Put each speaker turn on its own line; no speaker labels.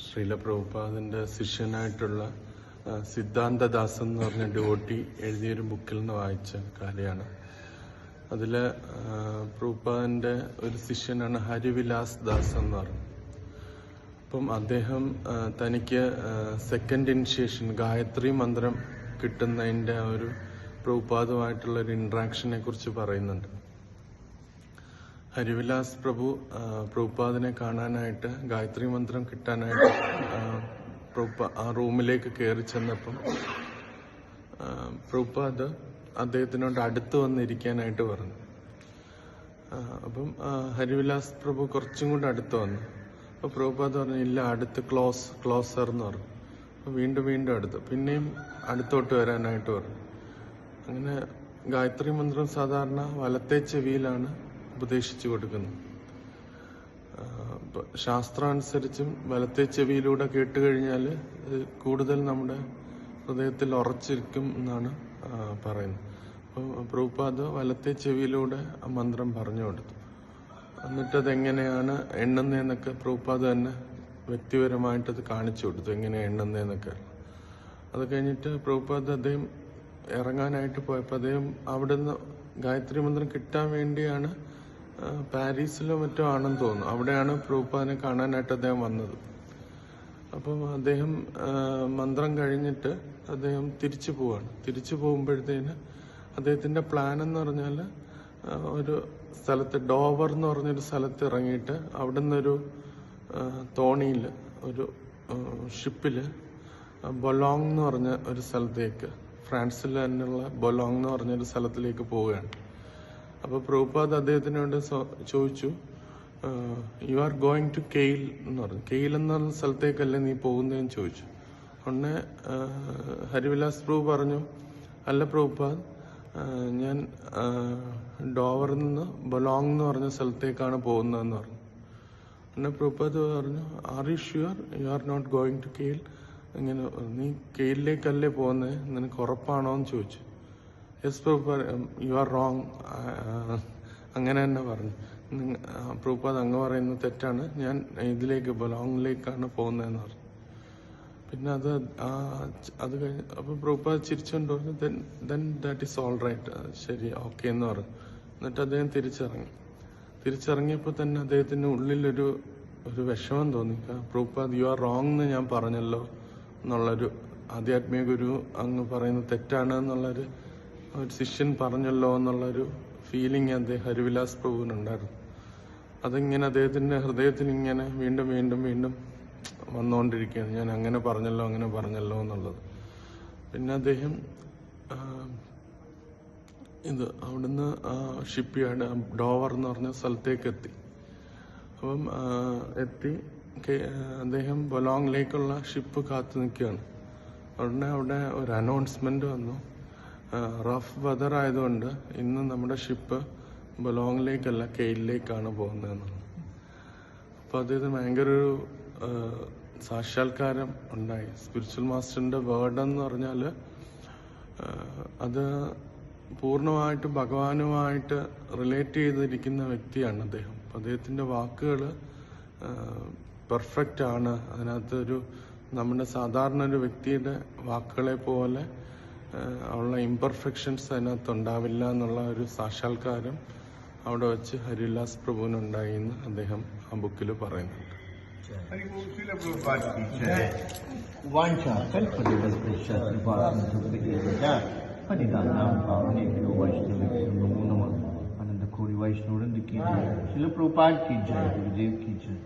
ശ്രീല പ്രഭുപാദന്റെ ശിഷ്യനായിട്ടുള്ള സിദ്ധാന്തദാസൻ സിദ്ധാന്തദാസ് എന്ന് പറഞ്ഞ ഡിവോട്ടി എഴുതിയൊരു ബുക്കിൽ നിന്ന് വായിച്ച കാര്യമാണ് അതിൽ പ്രഭുപാദന്റെ ഒരു ശിഷ്യനാണ് ഹരിവിലാസ് ദാസ് എന്ന് പറഞ്ഞു. അപ്പം അദ്ദേഹം തനിക്ക് സെക്കൻഡ് ഇനിഷ്യേഷൻ ഗായത്രി മന്ത്രം കിട്ടുന്നതിന്റെ ഒരു പ്രഭുപാദുമായിട്ടുള്ള ഒരു ഇൻട്രാക്ഷനെ കുറിച്ച് പറയുന്നുണ്ട്. ഹരിവിലാസ് പ്രഭു പ്രഭുപാദിനെ കാണാനായിട്ട് ഗായത്രി മന്ത്രം കിട്ടാനായിട്ട് ആ, റൂമിലേക്ക് കയറി ചെന്നപ്പം പ്രഭുപാദ് അദ്ദേഹത്തിനോട് അടുത്ത് വന്നിരിക്കാനായിട്ട് പറഞ്ഞു. അപ്പം ഹരിവിലാസ് പ്രഭു കുറച്ചും കൂടെ അടുത്ത് വന്നു. അപ്പൊ പ്രഭുപാദ് പറഞ്ഞു ഇല്ല അടുത്ത് ക്ലോസ് ക്ലോസർ എന്ന് പറഞ്ഞു. അപ്പൊ വീണ്ടും വീണ്ടും അടുത്ത് പിന്നെയും അടുത്തോട്ട് വരാനായിട്ട് പറഞ്ഞു. അങ്ങനെ ഗായത്രി മന്ത്രം സാധാരണ വലത്തെ ചെവിയിലാണ് ഉപദേശിച്ചു കൊടുക്കുന്നു. ശാസ്ത്രാനുസരിച്ചും വലത്തെ ചെവിയിലൂടെ കേട്ട് കഴിഞ്ഞാൽ കൂടുതൽ നമ്മുടെ ഹൃദയത്തിൽ ഉറച്ചിരിക്കും എന്നാണ് പറയുന്നത്. അപ്പോൾ പ്രഭുപാദ് വലത്തെ ചെവിയിലൂടെ ആ മന്ത്രം പറഞ്ഞു കൊടുത്തു. എന്നിട്ട് അതെങ്ങനെയാണ് എണ്ണുന്നതെന്നൊക്കെ പ്രഭുപാദ് തന്നെ വ്യക്തിപരമായിട്ട് അത് കാണിച്ചു കൊടുത്തു. എങ്ങനെയാണ് എണ്ണുന്നതെന്നൊക്കെ. അത് കഴിഞ്ഞിട്ട് പ്രഭുപാദ് അദ്ദേഹം ഇറങ്ങാനായിട്ട് പോയപ്പോൾ അദ്ദേഹം അവിടുന്ന് ഗായത്രി മന്ത്രം കിട്ടാൻ വേണ്ടിയാണ് പാരീസിലോ മറ്റോ ആണെന്ന് തോന്നുന്നു. അവിടെയാണ് പ്രൂപ്പാനെ കാണാനായിട്ട് അദ്ദേഹം വന്നത്. അപ്പം അദ്ദേഹം മന്ത്രം കഴിഞ്ഞിട്ട് അദ്ദേഹം തിരിച്ചു പോവാണ്. തിരിച്ചു പോകുമ്പോഴത്തേന് അദ്ദേഹത്തിന്റെ പ്ലാൻ എന്ന് പറഞ്ഞാൽ ഒരു സ്ഥലത്ത് ഡോവർ എന്ന് പറഞ്ഞൊരു സ്ഥലത്ത് ഇറങ്ങിയിട്ട് അവിടെ നിന്നൊരു തോണിയിൽ ഒരു ഷിപ്പിൽ ബൊലോങ് എന്ന് പറഞ്ഞ ഒരു സ്ഥലത്തേക്ക് ഫ്രാൻസിൽ തന്നെയുള്ള ബൊലോങ് എന്ന് പറഞ്ഞൊരു സ്ഥലത്തിലേക്ക് പോവുകയാണ്. അപ്പൊ പ്രഭുപാദ് അദ്ദേഹത്തിനോട് ചോദിച്ചു യു ആർ ഗോയിങ് ടു കെയിൽ എന്ന് പറഞ്ഞു. കെയിൽ എന്ന സ്ഥലത്തേക്കല്ലേ നീ പോകുന്നതെന്ന് ചോദിച്ചു. ഒന്ന് ഹരിവിലാസ് പ്രഭു പറഞ്ഞു അല്ല പ്രഭുപാദ് ഞാൻ ഡോവറിൽ നിന്ന് ബൊലോങ് എന്ന് പറഞ്ഞ സ്ഥലത്തേക്കാണ് പോകുന്നതെന്ന് പറഞ്ഞു. എന്നെ പ്രഭുപാദ് പറഞ്ഞു are you sure you are not going to hell ഇങ്ങനെ നീ കെയിലിലേക്കല്ലേ പോകുന്നത് നിനക്ക് ഉറപ്പാണോ? എന്ന് ചോദിച്ചു. Yes Prabhupada you are wrong അങ്ങനെ തന്നെ പറഞ്ഞു. പ്രൂപ്പ അത് അങ്ങ് പറയുന്നത് തെറ്റാണ്. ഞാൻ ഇതിലേക്ക് ബൊലോങ്ങിലേക്കാണ് പോകുന്നതെന്ന് പറഞ്ഞു. പിന്നെ അത് അത് കഴിഞ്ഞ് അപ്പൊ പ്രൂപ്പ ചിരിച്ചുകൊണ്ട് പറഞ്ഞു then that is all right ശരി ഓക്കെ എന്ന് പറഞ്ഞു. എന്നിട്ട് അദ്ദേഹം തിരിച്ചിറങ്ങി. തിരിച്ചിറങ്ങിയപ്പോൾ തന്നെ അദ്ദേഹത്തിന്റെ ഉള്ളിലൊരു ഒരു വിഷമം തോന്നി. പ്രൂപ്പ യു ആർ റോങ് എന്ന് ഞാൻ പറഞ്ഞല്ലോ. എന്നുള്ളൊരു ആധ്യാത്മിക ഗുരു അങ്ങ് പറയുന്നത് തെറ്റാണ് എന്നുള്ളൊരു ഒരു ശിഷ്യൻ പറഞ്ഞല്ലോ എന്നുള്ളൊരു ഫീലിംഗ് അദ്ദേഹം ഹരിവിലാസ് പ്രഭുവിനുണ്ടായിരുന്നു. അതിങ്ങനെ അദ്ദേഹത്തിന്റെ ഹൃദയത്തിൽ ഇങ്ങനെ വീണ്ടും വീണ്ടും വീണ്ടും വന്നുകൊണ്ടിരിക്കുകയാണ്. ഞാൻ അങ്ങനെ പറഞ്ഞല്ലോ അങ്ങനെ പറഞ്ഞല്ലോ എന്നുള്ളത്. പിന്നെ അദ്ദേഹം ഇത് അവിടുന്ന് ഷിപ്പ് യാർഡ് ഡോവർ എന്ന് പറഞ്ഞ സ്ഥലത്തേക്ക് എത്തി അപ്പം എത്തി അദ്ദേഹം ബൊലോങ്ങിലേക്കുള്ള ഷിപ്പ് കാത്തു നിൽക്കുകയാണ്. ഉടനെ അവിടെ ഒരു അനൗൺസ്മെന്റ് വന്നു. റഫ് വെതർ ആയതുകൊണ്ട് ഇന്ന് നമ്മുടെ ഷിപ്പ് ബലോങ്ങിലേക്കല്ല കെയിലിലേക്കാണ് പോകുന്നതെന്നാണ് അപ്പൊ അദ്ദേഹത്തിന് ഭയങ്കര ഒരു സാക്ഷാത്കാരം ഉണ്ടായി. സ്പിരിച്വൽ മാസ്റ്ററിന്റെ വേർഡ് എന്ന് പറഞ്ഞാൽ അത് പൂർണമായിട്ട് ഭഗവാനുമായിട്ട് റിലേറ്റ് ചെയ്തിരിക്കുന്ന വ്യക്തിയാണ് അദ്ദേഹം. അദ്ദേഹത്തിന്റെ വാക്കുകൾ പെർഫെക്റ്റ് ആണ്. അതിനകത്ത് ഒരു നമ്മുടെ സാധാരണ ഒരു വ്യക്തിയുടെ വാക്കുകളെ പോലെ ഉള്ള ഇംപെർഫെക്ഷൻസ് അതിനകത്ത് ഉണ്ടാവില്ല എന്നുള്ള ഒരു സാക്ഷാത്കാരം അവിടെ വെച്ച് ഹരിലാസ് പ്രഭുവിനുണ്ടായി എന്ന് അദ്ദേഹം ആ ബുക്കിൽ പറയുന്നുണ്ട്.
വൈഷ്ണവൻ ശിലപ്രഭാത് കീ ജയ ഗുരുദേവ് കീ ജയ